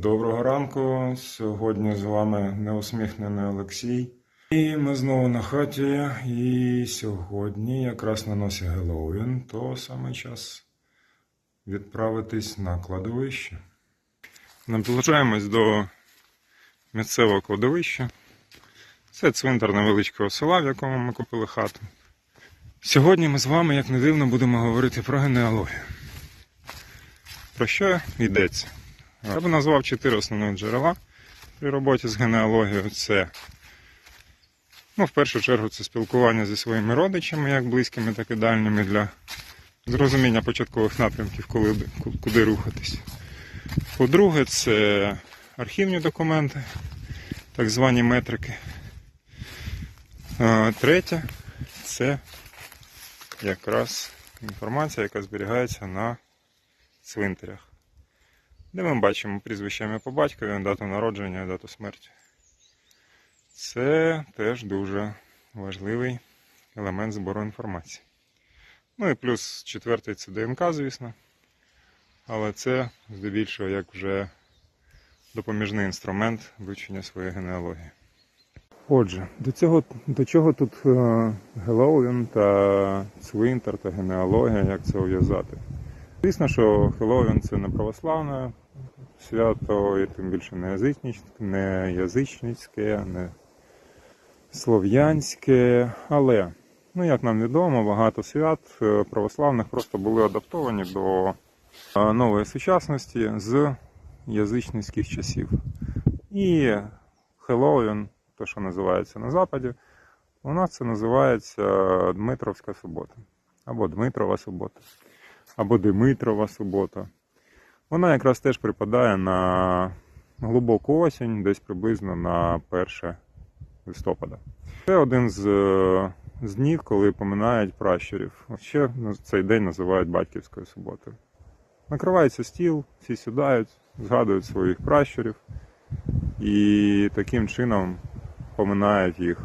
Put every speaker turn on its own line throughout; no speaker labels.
Доброго ранку. Сьогодні з вами неусміхнений Олексій. І ми знову на хаті. І сьогодні, якраз на носі Геловін, то саме час відправитись на кладовище. Наближаємось до місцевого кладовища. Це цвинтар невеличкого села, в якому ми купили хату. Сьогодні ми з вами, як не дивно, будемо говорити про генеалогію. Про що йдеться? Я би назвав чотири основних джерела при роботі з генеалогією. Це, ну, в першу чергу, це спілкування зі своїми родичами, як близькими, так і дальніми, для зрозуміння початкових напрямків, коли, куди рухатись. По-друге, це архівні документи, так звані метрики. Третє це якраз інформація, яка зберігається на цвинтарях. Де ми бачимо прізвище ім'я по батькові, дату народження дату смерті. Це теж дуже важливий елемент збору інформації. Ну і плюс четвертий це ДНК, звісно. Але це здебільшого як вже допоміжний інструмент вивчення своєї генеалогії. Отже, до цього до чого тут е, Геловін та цвинтар та генеалогія, як це ув'язати? Звісно, що Хеллоуін це не православне свято, і тим більше не язичницьке, не язичницьке, не слов'янське. Але, ну як нам відомо, багато свят е, православних просто були адаптовані до е, нової сучасності з язичницьких часів. І Хеллоуін, то що називається на Западі, у нас це називається Дмитровська субота або Дмитрова субота або Димитрова субота. Вона якраз теж припадає на глибоку осінь, десь приблизно на 1 листопада. Це один з, е, з днів, коли поминають пращурів. Ще цей день називають батьківською суботою. Накривається стіл, всі сідають, згадують своїх пращурів і таким чином поминають їх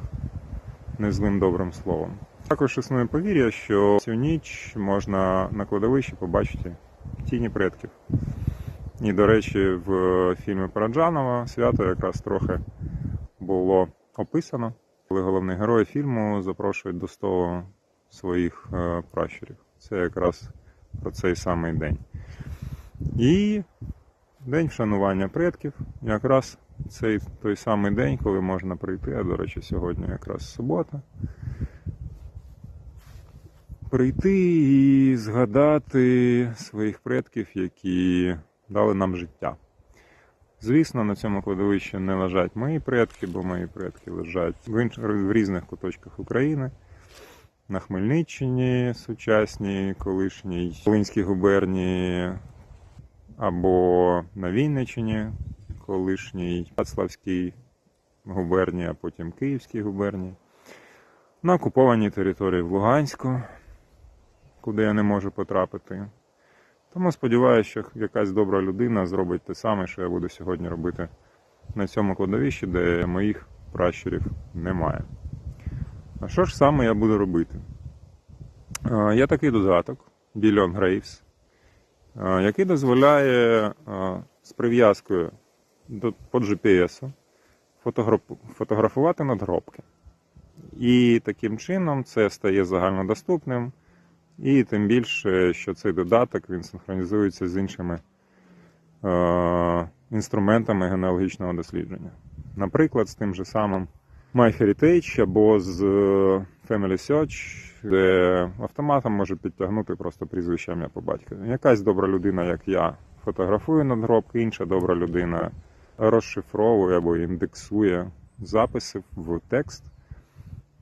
незлим добрим словом. Також існує повір'я, що цю ніч можна на кладовищі побачити тіні предків. І, до речі, в фільмі Параджанова свято якраз трохи було описано, коли головний герой фільму запрошує до столу своїх е, пращурів. Це якраз про цей самий день. І день вшанування предків, якраз цей той самий день, коли можна прийти, а до речі, сьогодні якраз субота прийти і згадати своїх предків, які дали нам життя. Звісно, на цьому кладовищі не лежать мої предки, бо мої предки лежать в, інш... в різних куточках України. На Хмельниччині, сучасній, колишній Волинській губернії, або на Вінниччині, колишній Пацлавській губернії, а потім Київській губернії, на окупованій території в Луганську, куди я не можу потрапити. Тому сподіваюся, що якась добра людина зробить те саме, що я буду сьогодні робити на цьому кладовищі, де моїх пращурів немає. А що ж саме я буду робити? Є такий додаток Billion Graves, який дозволяє з прив'язкою по GPS фотографувати надгробки. І таким чином це стає загальнодоступним. І тим більше, що цей додаток він синхронізується з іншими е, інструментами генеалогічного дослідження. Наприклад, з тим же самим MyHeritage або з Family Search, де автоматом може підтягнути просто прізвище ім'я по батькові. Якась добра людина, як я, фотографує надгробки, інша добра людина розшифровує або індексує записи в текст.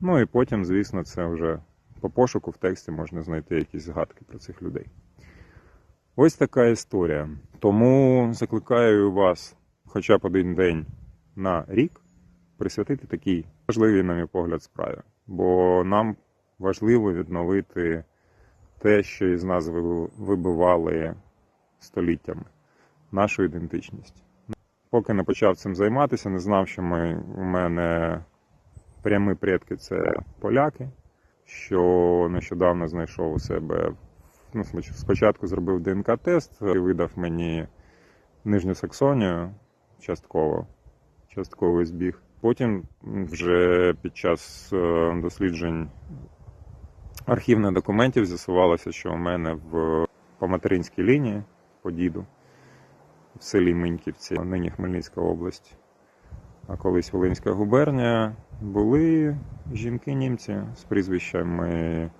Ну і потім, звісно, це вже по пошуку в тексті можна знайти якісь згадки про цих людей. Ось така історія. Тому закликаю вас хоча б один день на рік присвятити такій важливій, на мій погляд, справі. Бо нам важливо відновити те, що із нас вибивали століттями, нашу ідентичність. Поки не почав цим займатися, не знав, що ми, у мене прямі предки це поляки що нещодавно знайшов у себе. Ну, Спочатку зробив ДНК-тест і видав мені Нижню Саксонію, частково, частковий збіг. Потім вже під час е, досліджень архівних документів з'ясувалося, що у мене в по материнській лінії по діду в селі Миньківці, нині Хмельницька область, а колись Волинська губернія, були жінки-німці з прізвищами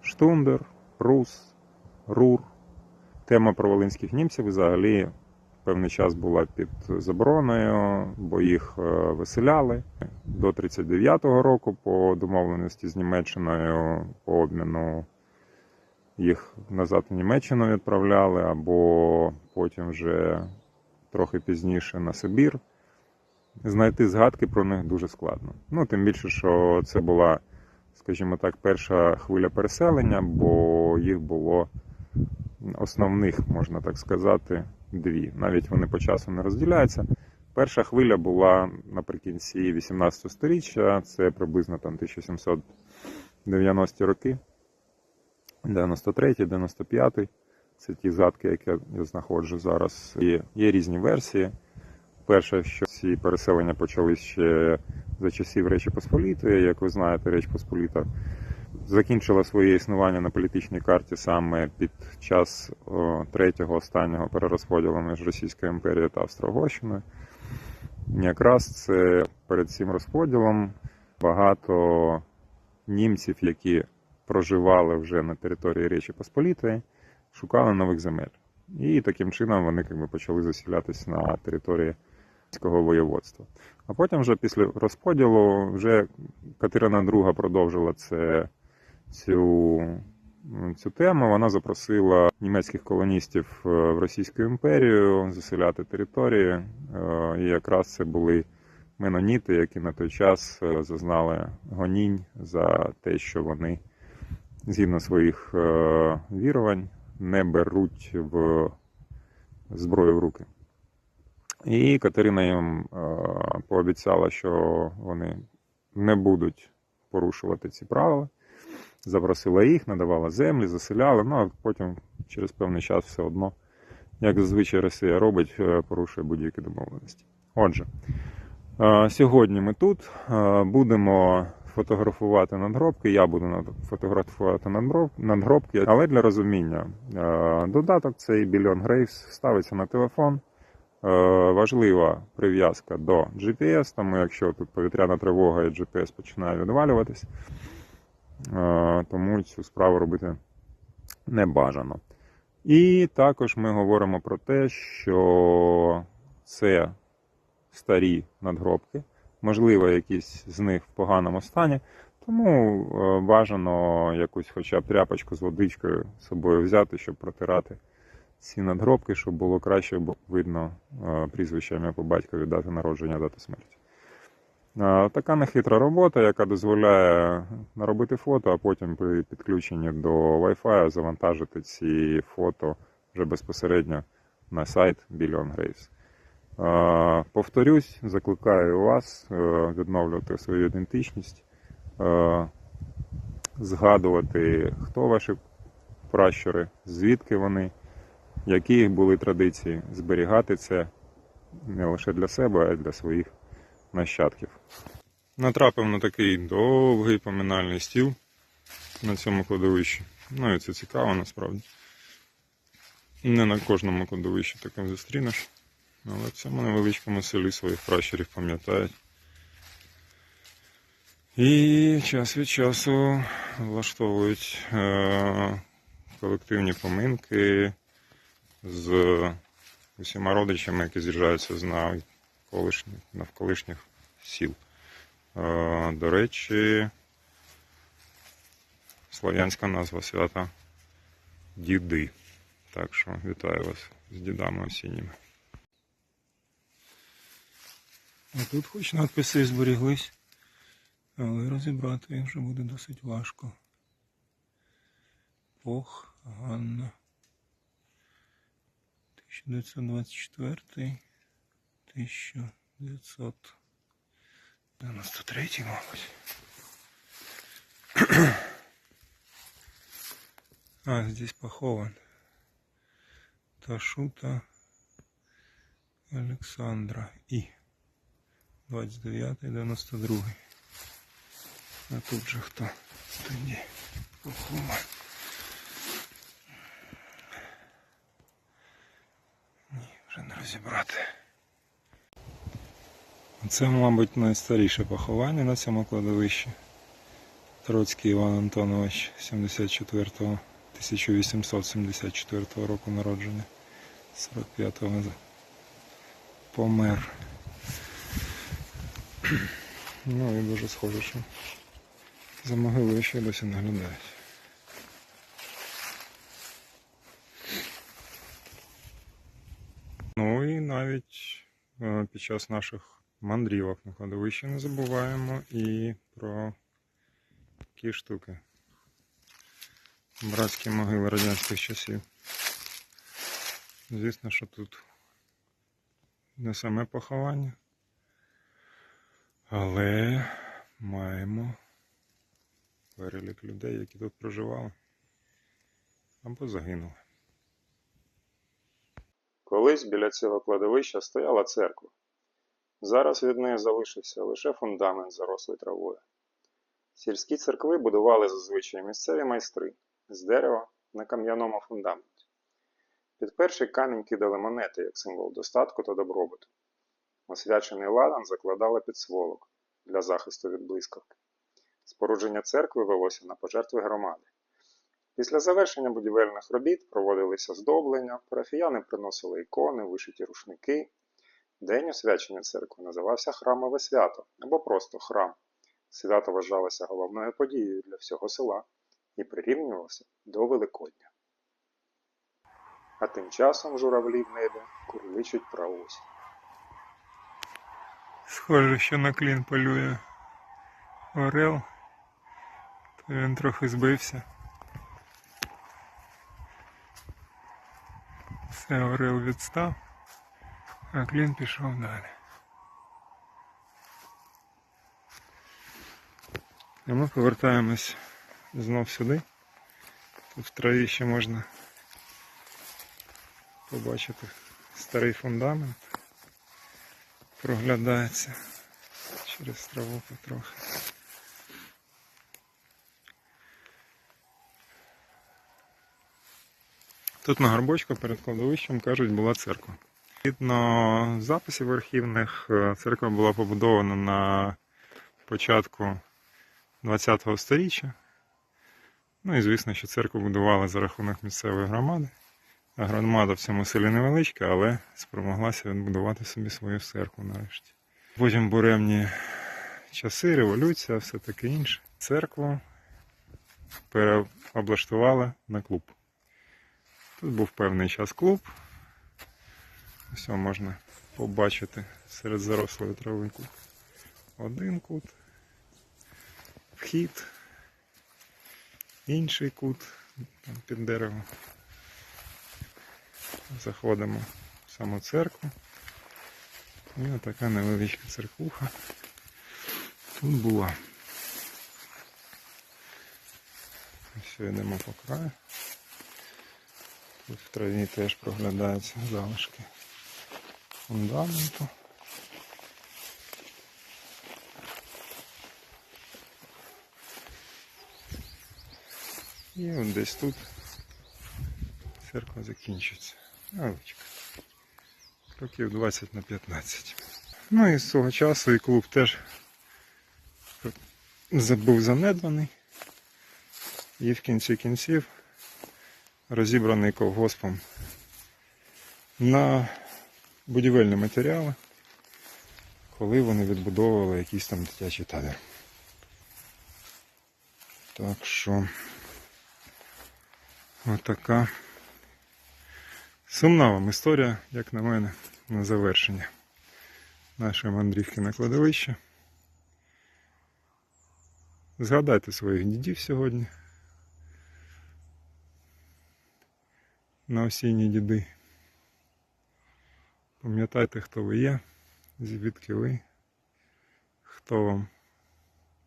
Штундер, Рус, Рур. Тема про волинських німців взагалі певний час була під забороною, бо їх е, виселяли до 39-го року по домовленості з Німеччиною по обміну їх назад в Німеччину відправляли, або потім вже трохи пізніше на Сибір. Знайти згадки про них дуже складно. Ну, тим більше, що це була, скажімо так, перша хвиля переселення, бо їх було основних, можна так сказати, дві. Навіть вони по часу не розділяються. Перша хвиля була наприкінці 18 століття, це приблизно там 1790 роки. 93, 95. Це ті згадки, які я знаходжу зараз. Є, є різні версії. Перше, що ці переселення почали ще за часів Речі Посполітої. Як ви знаєте, Реч Посполіта закінчила своє існування на політичній карті саме під час третього останнього перерозподілу між Російською імперією та Австро-Угорщиною. Якраз це перед цим розподілом багато німців, які проживали вже на території Речі Посполітої, шукали нових земель. І таким чином вони якби, почали засілятися на території воєводства. А потім, вже після розподілу, вже Катерина II продовжила це, цю, цю тему. Вона запросила німецьких колоністів е, в Російську імперію заселяти території. Е, І якраз це були меноніти, які на той час е, зазнали гонінь за те, що вони згідно своїх вірувань не беруть в зброю в руки. І Катерина їм е, пообіцяла, що вони не будуть порушувати ці правила. Запросила їх, надавала землі, заселяла, ну а потім через певний час все одно, як зазвичай Росія робить, е, порушує будь-які домовленості. Отже, е, сьогодні ми тут будемо фотографувати надгробки. Я буду фотографувати надгробки, але для розуміння додаток цей Billion Graves ставиться на телефон. Е, Важлива прив'язка до GPS, тому якщо тут повітряна тривога і GPS починає відвалюватись, е, тому цю справу робити не бажано. І також ми говоримо про те, що це старі надгробки, можливо, якісь з них в поганому стані, тому е, бажано якусь хоча б тряпочку з водичкою з собою взяти, щоб протирати ці надгробки, щоб було краще видно е, прізвище ім'я по батькові, дати народження, дати смерті. Е, Така нехитра робота, яка дозволяє наробити фото, а потім при підключенні до Wi-Fi завантажити ці фото вже безпосередньо на сайт Billion Graves. Е, Повторюсь, закликаю вас відновлювати свою ідентичність, згадувати, хто ваші пращури, звідки вони, які були традиції, зберігати це не лише для себе, а й для своїх нащадків. Натрапив на такий довгий поминальний стіл на цьому кладовищі. Ну і це цікаво насправді. Не на кожному кладовищі таким зустрінеш. Але в цьому невеличкому селі своїх пращурів пам'ятають. І час від часу влаштовують е- колективні поминки з усіма родичами, які з'їжджаються з навколишніх, навколишніх сіл. Е, До речі, слов'янська назва свята Діди. Так що вітаю вас з дідами осінніми. А тут хоч надписи зберіглись, але розібрати їх вже буде досить важко. Пох Ганна. 1924 1993, мабуть. А, здесь похован. Ташута Олександра І. 29-92. А тут же хто? Тоді Пахома. Розібрати. Це, мабуть, найстаріше поховання на цьому кладовищі. Троцький Іван Антонович 74-го, 1874 року народження. 45-го помер. Ну і дуже схоже, що за могилою ще досі наглядають. Ну і навіть е, під час наших мандрівок на кладовище не забуваємо і про такі штуки. Братські могили радянських часів. Звісно, що тут не саме поховання, але маємо перелік людей, які тут проживали або загинули. Колись біля цього кладовища стояла церква. Зараз від неї залишився лише фундамент зарослий травою. Сільські церкви будували зазвичай місцеві майстри з дерева на кам'яному фундаменті. Під перший камінь кидали монети як символ достатку та добробуту. Освячений ладан закладали під сволок для захисту від блискавки. Спорудження церкви велося на пожертви громади. Після завершення будівельних робіт проводилися здоблення, парафіяни приносили ікони, вишиті рушники. День освячення церкви називався Храмове свято або просто храм. Свято вважалося головною подією для всього села і прирівнювався до Великодня. А тим часом журавлі в небі курличуть про. Схоже, що на клін полює орел, то він трохи збився. Орел відстав, а клін пішов далі. І ми повертаємось знов сюди. Тут в траві ще можна побачити старий фундамент. Проглядається через траву потрохи. Тут на горбочку перед кладовищем, кажуть, була церква. Згідно записів архівних, е, церква була побудована на початку 20-го сторіччя. Ну і звісно, що церкву будували за рахунок місцевої громади. Громада в цьому селі невеличка, але спромоглася відбудувати собі свою церкву нарешті. Потім буремні часи, революція, все таке інше. Церкву переоблаштували на клуб. Тут був певний час клуб. Ось можна побачити серед зарослої трави кут. Один кут, вхід, інший кут там під деревом. Заходимо в саму церкву. І отака невеличка церквуха тут була. Ось йдемо по краю. Тут в траві теж проглядаються залишки фундаменту. І от десь тут церква закінчиться. Невеличка. Років 20 на 15. Ну і з цього часу і клуб теж був занедбаний. І в кінці кінців розібраний колгоспом на будівельні матеріали, коли вони відбудовували якийсь там дитячий табір. Так що отака сумна вам історія, як на мене, на завершення нашої мандрівки на кладовище. Згадайте своїх дідів сьогодні. На осінні діди. Пам'ятайте, хто ви є, звідки ви, хто вам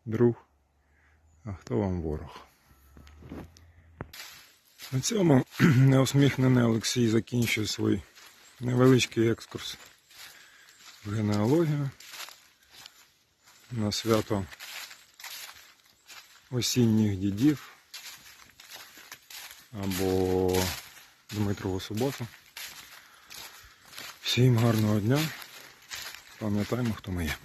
друг, а хто вам ворог. На цьому неосміхнений Олексій закінчує свій невеличкий екскурс в генеалогію на свято осінніх дідів або Дмитрову суботу. Всім гарного дня. Пам'ятаємо, хто ми є.